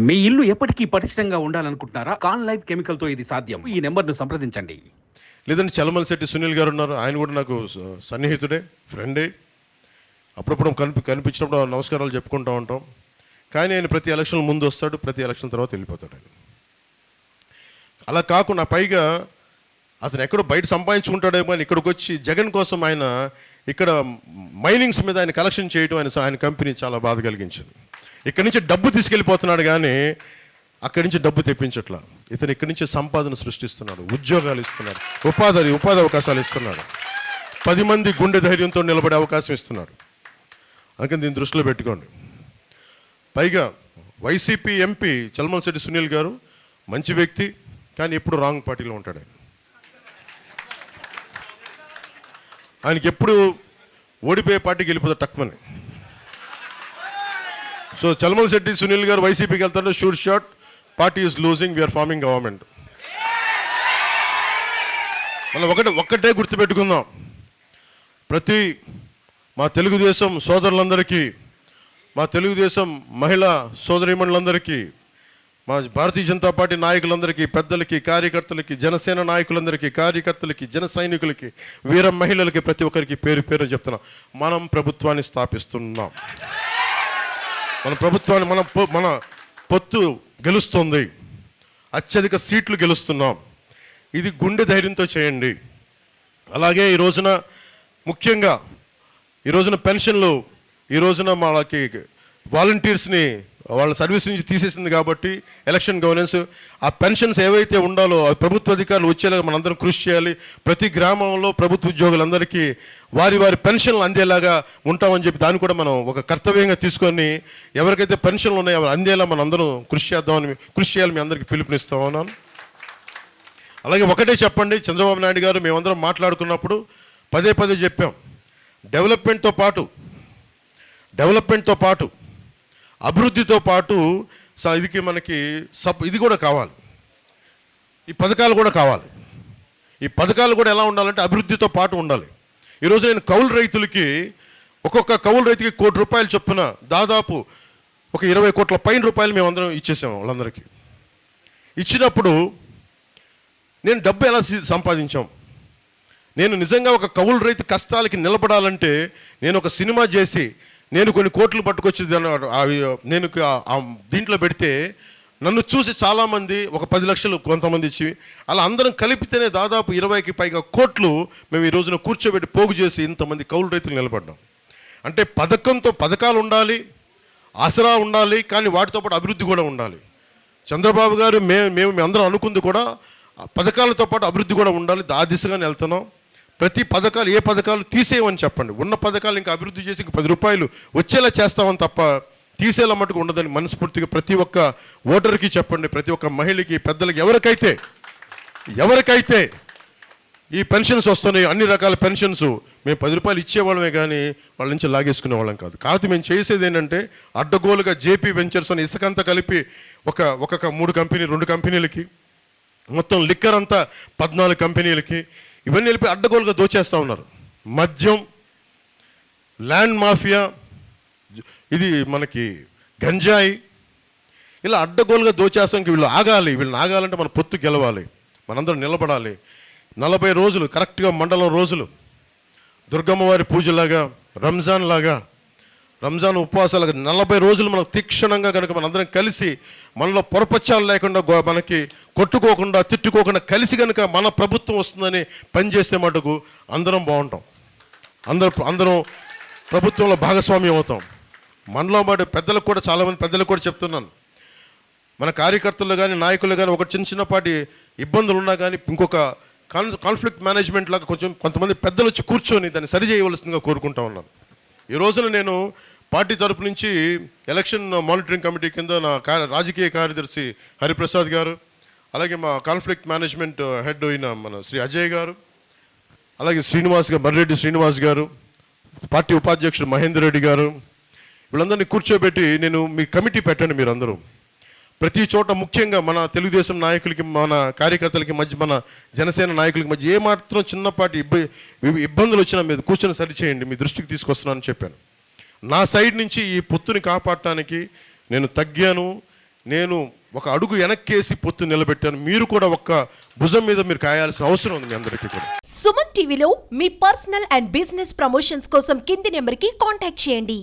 మీ ఇల్లు ఎప్పటికీ పటిష్టంగా ఉండాలనుకుంటున్నారా? కాన్ లైఫ్ కెమికల్తో ఇది సాధ్యం. ఈ నెంబర్ను సంప్రదించండి. లేదంటే చలమల్ శెట్టి సునీల్ గారు ఉన్నారు. ఆయన కూడా నాకు సన్నిహితుడే ఫ్రెండే. అప్పుడప్పుడు కనిపి కనిపించినప్పుడు నమస్కారాలు చెప్పుకుంటూ ఉంటాం. కానీ ఆయన ప్రతి ఎలక్షన్ ముందు వస్తాడు ప్రతి ఎలక్షన్ తర్వాత వెళ్ళిపోతాడు ఆయన. అలా కాకుండా పైగా అతను ఎక్కడో బయట సంపాదించుకుంటాడేమో అని ఇక్కడికి వచ్చి జగన్ కోసం ఆయన ఇక్కడ మైనింగ్స్ మీద ఆయన కలెక్షన్ చేయడం ఆయన ఆయన కంపెనీ చాలా బాధ కలిగించింది. ఇక్కడి నుంచి డబ్బు తీసుకెళ్ళిపోతున్నాడు కానీ అక్కడి నుంచి డబ్బు తెప్పించట్లా. ఇతను ఇక్కడి నుంచి సంపాదన సృష్టిస్తున్నాడు ఉద్యోగాలు ఇస్తున్నాడు ఉపాధి ఉపాధి అవకాశాలు ఇస్తున్నాడు. పది మంది గుండె ధైర్యంతో నిలబడే అవకాశం ఇస్తున్నాడు. అందుకని దీన్ని దృష్టిలో పెట్టుకోండి. పైగా వైసీపీ ఎంపీ చల్మల్ శెట్టి సునీల్ గారు మంచి వ్యక్తి కానీ ఎప్పుడు రాంగ్ పార్టీలో ఉంటాడు ఆయన. ఆయనకి ఎప్పుడు ఓడిపోయే పార్టీకి వెళ్ళిపోతాడు టక్మని సో చల్మల్ శెట్టి సునీల్ గారు వైసీపీకి వెళ్తారు sure shot. Party is losing we are forming government మనం ఒకటే ఒక్కటే గుర్తుపెట్టుకుందాం. ప్రతి మా తెలుగుదేశం సోదరులందరికీ మా తెలుగుదేశం మహిళా సోదరీమణులందరికీ మా భారతీయ జనతా పార్టీ నాయకులందరికీ పెద్దలకి కార్యకర్తలకి జనసేన నాయకులందరికీ కార్యకర్తలకి జన సైనికులకి వీర మహిళలకి ప్రతి ఒక్కరికి పేరు పేరు చెప్తున్నాం. మనం ప్రభుత్వాన్ని స్థాపిస్తున్నాం. మన ప్రభుత్వాన్ని మన పొ- మన పొత్తు గెలుస్తుంది. అత్యధిక సీట్లు గెలుస్తున్నాం. ఇది గుండె ధైర్యంతో చేయండి. అలాగే ఈ రోజున ముఖ్యంగా ఈ రోజున పెన్షన్లు ఈ రోజున మనకి వాలంటీర్స్ని వాళ్ళ సర్వీస్ నుంచి తీసేసింది కాబట్టి ఎలక్షన్ గవర్నెన్స్ ఆ పెన్షన్స్ ఏవైతే ఉండాలో ఆ ప్రభుత్వ అధికారులు వచ్చేలాగా మనందరం కృషి చేయాలి. ప్రతి గ్రామంలో ప్రభుత్వ ఉద్యోగులందరికీ వారి వారి పెన్షన్లు అందేలాగా ఉంటామని చెప్పి దాన్ని కూడా మనం ఒక కర్తవ్యంగా తీసుకొని ఎవరికైతే పెన్షన్లు ఉన్నాయో అవి అందేలా మనం అందరం కృషి చేద్దామని కృషి చేయాలి మీ అందరికీ పిలుపునిస్తా ఉన్నాను. అలాగే ఒకటే చెప్పండి చంద్రబాబు నాయుడు గారు మేమందరం మాట్లాడుకున్నప్పుడు పదే పదే చెప్పాం. డెవలప్మెంట్తో పాటు డెవలప్మెంట్తో పాటు అభివృద్ధితో పాటు స- ఇదికి మనకి సప్ ఇది కూడా కావాలి. ఈ పథకాలు కూడా కావాలి. ఈ పథకాలు కూడా ఎలా ఉండాలంటే అభివృద్ధితో పాటు ఉండాలి. ఈరోజు నేను కౌలు రైతులకి ఒక్కొక్క కౌలు రైతుకి కోటి రూపాయలు చొప్పున దాదాపు ఒక ఇరవై కోట్ల పైన రూపాయలు మేమందరం ఇచ్చేసాము వాళ్ళందరికీ. ఇచ్చినప్పుడు నేను డబ్బు ఎలా సంపాదించాం? నేను నిజంగా ఒక కౌలు రైతు కష్టాలకి నిలబడాలంటే నేను ఒక సినిమా చేసి నేను కొన్ని కోట్లు పట్టుకొచ్చి అవి నేను దీంట్లో పెడితే నన్ను చూసి చాలామంది ఒక పది లక్షలు కొంతమంది ఇచ్చి అలా అందరం కలిపితేనే దాదాపు ఇరవైకి పైగా కోట్లు మేము ఈ రోజున కూర్చోబెట్టి పోగు చేసి ఇంతమంది కౌలు రైతులు నిలబడ్డాం. అంటే పథకంతో పథకాలు ఉండాలి ఆసరా ఉండాలి కానీ వాటితో పాటు అభివృద్ధి కూడా ఉండాలి. చంద్రబాబు గారు మేము మేము మేము అందరం అనుకుంది కూడా ఆ పథకాలతో పాటు అభివృద్ధి కూడా ఉండాలి ఆ దిశగానే వెళ్తున్నాం. ప్రతి పథకాలు ఏ పథకాలు తీసేయమని చెప్పండి. ఉన్న పథకాలు ఇంకా అభివృద్ధి చేసి ఇంక పది రూపాయలు వచ్చేలా చేస్తామని తప్ప తీసేలా మటుకు ఉండదని మనస్ఫూర్తిగా ప్రతి ఒక్క ఓటర్కి చెప్పండి. ప్రతి ఒక్క మహిళకి పెద్దలకి ఎవరికైతే ఎవరికైతే ఈ పెన్షన్స్ వస్తున్నాయి అన్ని రకాల పెన్షన్స్ మేము పది రూపాయలు ఇచ్చేవాళ్ళమే కానీ వాళ్ళ నుంచి లాగేసుకునే వాళ్ళం కాదు. కాదు మేము చేసేది ఏంటంటే అడ్డగోలుగా జేపీ వెంచర్స్ అని ఇసుకంతా కలిపి ఒక ఒక మూడు కంపెనీ రెండు కంపెనీలకి మొత్తం లిక్కర్ అంతా పద్నాలుగు కంపెనీలకి ఇవన్నీ వెళ్ళి అడ్డగోలుగా దోచేస్తూ ఉన్నారు. మద్యం ల్యాండ్ మాఫియా ఇది మనకి గంజాయి ఇలా అడ్డగోలుగా దోచేస్తానికి వీళ్ళు ఆగాలి. వీళ్ళని ఆగాలంటే మన పొత్తు గెలవాలి. మనందరం నిలబడాలి. నలభై రోజులు కరెక్ట్గా మండలం రోజులు. దుర్గమ్మవారి పూజలాగా రంజాన్ లాగా రంజాన్ ఉపవాసాలుగా నలభై రోజులు మనం తీక్షణంగా కనుక మనందరం కలిసి మనలో పొరపచ్చాలు లేకుండా మనకి కొట్టుకోకుండా తిట్టుకోకుండా కలిసి కనుక మన ప్రభుత్వం వస్తుందని పనిచేస్తే మటుకు అందరం బాగుంటాం. అందరం అందరం ప్రభుత్వంలో భాగస్వామ్యం అవుతాం. మనలో మాట పెద్దలకు కూడా చాలామంది పెద్దలకు కూడా చెప్తున్నాను. మన కార్యకర్తలు కానీ నాయకులు కానీ ఒక చిన్న చిన్నపాటి ఇబ్బందులు ఉన్నా కానీ ఇంకొక కాన్ కాన్ఫ్లిక్ట్ మేనేజ్మెంట్ లాగా కొంచెం కొంతమంది పెద్దలు వచ్చి కూర్చొని దాన్ని సరి చేయవలసిందిగా కోరుకుంటా ఉన్నాను. ఈ రోజున నేను పార్టీ తరపు నుంచి ఎలక్షన్ మానిటరింగ్ కమిటీ కింద నా కార్య రాజకీయ కార్యదర్శి హరిప్రసాద్ గారు అలాగే మా కాన్ఫ్లిక్ట్ మేనేజ్మెంట్ హెడ్ అయిన మన శ్రీ అజయ్ గారు అలాగే శ్రీనివాస్ గారు మర్రెడ్డి శ్రీనివాస్ గారు పార్టీ ఉపాధ్యక్షుడు మహేందర్ రెడ్డి గారు వీళ్ళందరినీ కూర్చోబెట్టి నేను మీ కమిటీ పెట్టండి మీరందరూ. ప్రతి చోట ముఖ్యంగా మన తెలుగుదేశం నాయకులకి మన కార్యకర్తలకి మధ్య మన జనసేన నాయకులకి మధ్య ఏమాత్రం చిన్నపాటి ఇబ్బ ఇబ్బందులు వచ్చినా మీద కూర్చొని సరిచేయండి మీ దృష్టికి తీసుకొస్తున్నానని చెప్పాను. నా సైడ్ నుంచి ఈ పొత్తుని కాపాడటానికి నేను తగ్గాను నేను ఒక అడుగు వెనక్కేసి పొత్తు నిలబెట్టాను. మీరు కూడా ఒక్క భుజం మీద మీరు కాయాల్సిన అవసరం ఉంది మీ అందరికీ కూడా. సుమన్ టీవీలో మీ పర్సనల్ అండ్ బిజినెస్ ప్రమోషన్స్ కోసం కింది నెంబర్కి కాంటాక్ట్ చేయండి.